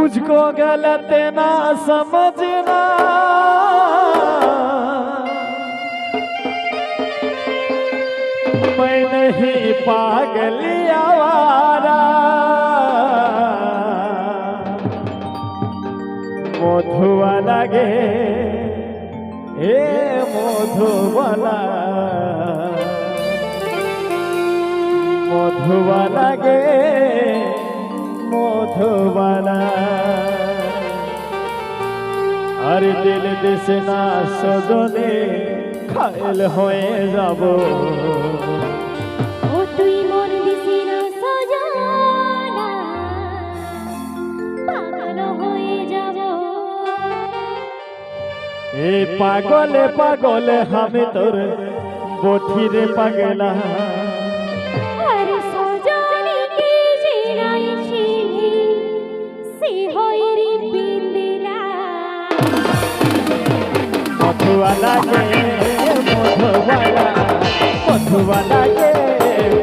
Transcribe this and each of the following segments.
मुझको गलत ना समझना। मैं नहीं पागल आवारा। मधुआ लगे हे मधुबला मधुआ लगे। মধুবালা আর দিল দেশে না সজনে খায়েল হয়ে যাব। ও তুই মোর দিশির সজনা পাগল হয়ে যাব। এ পাগলে পাগলে আমি তোর বঠিরে পাগলা। মধুয়া লাগে মধুবালা মধুয়া লাগে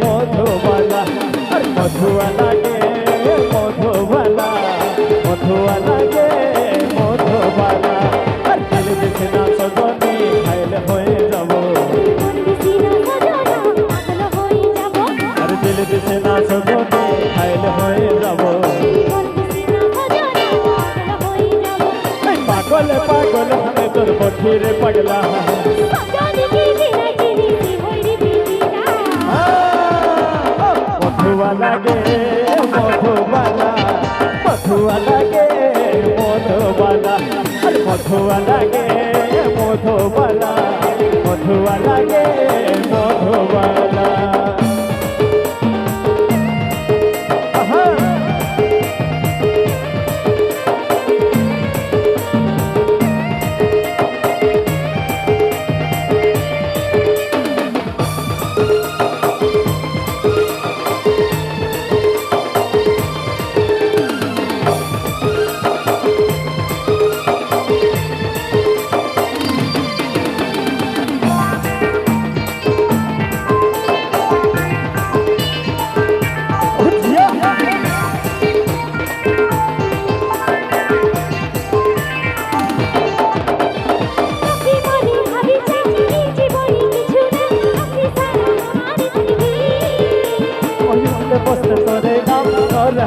মধুবালা মধুয়া লাগে মধুবালা মধুয়া লাগে মধুবালা। আর দিল দেখে না সজনি খাইল হয়ে যাব। আর দিল দেখে না সজনি তোর বঠিরে পাগলা। মধুয়া লাগে মধুবালা মধুয়া লাগে মধুবালা মধুয়া লাগে মধুবালা মধুয়া লাগে মধুবালা জীবনে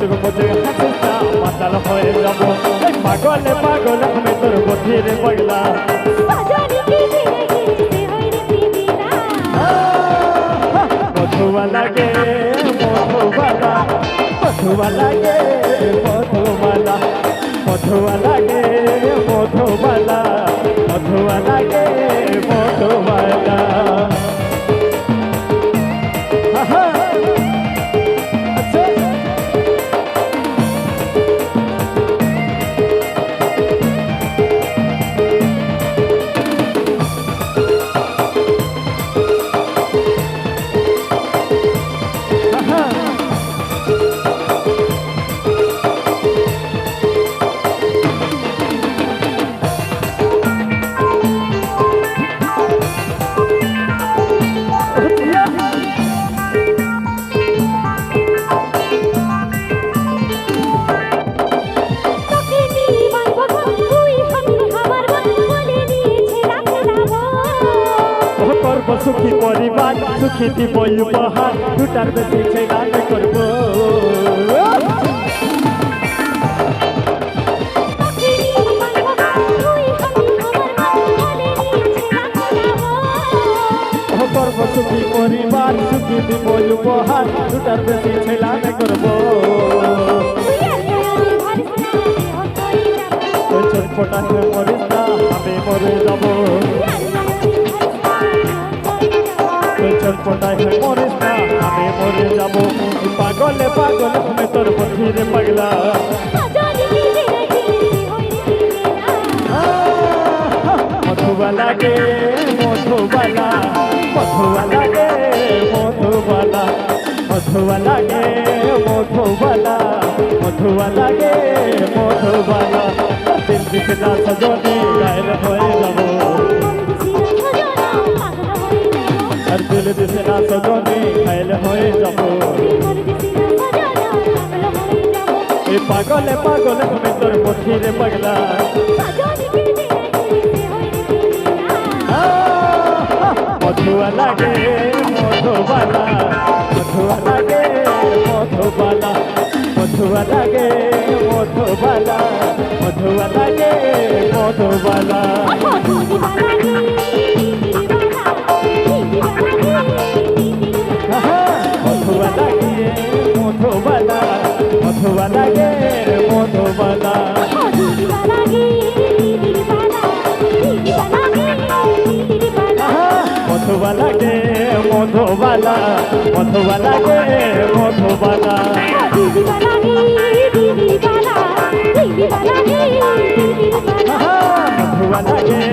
তুই মুচুক মুচুক মাতাল হয়ে যাব। এই পাগলে পাগল আমি তোর বধিরে পগলা মধুবা লাগে মধুবালা মধুবা লাগে মধুবালা মধুবা লাগে মধুবালা মধুবা লাগে মধুবালা সুখী পরিবার সুখী দিব উপহার দুটার বেশি ছেড়া করব। সুখী পরিবার সুখী দিব উপহার দুটার বেশি ছেড়া করব। ওই ছটপটাকে মরিস না আমি মরে যাব। তোর কোটায় হয়ে মরিস না, আমি মরে যাব। পাগলে পাগল আমি তোর পথে পাগলা। মধুবা মধুবালা মধুবা মধুবালা। মধুবা মধুবালা মধুবা মধুবালা। দিল দাস যদি গায়ের হয়ে যাব। আর দিল দিতে না সজনি গায়ের হয়ে যাব। এই পাগলে পাগলে তুমি তোর পথিরে পাগলা। মধুয়া লাগে, মধুবালা। মধুয়া লাগে, মধুবালা। মধুয়া লাগে, মধুবালা। মধুয়া লাগে, মধুবালা। মধুবা লাগে মধুবালা মধুবালা লাগে মধুবালা। মধুবা লাগে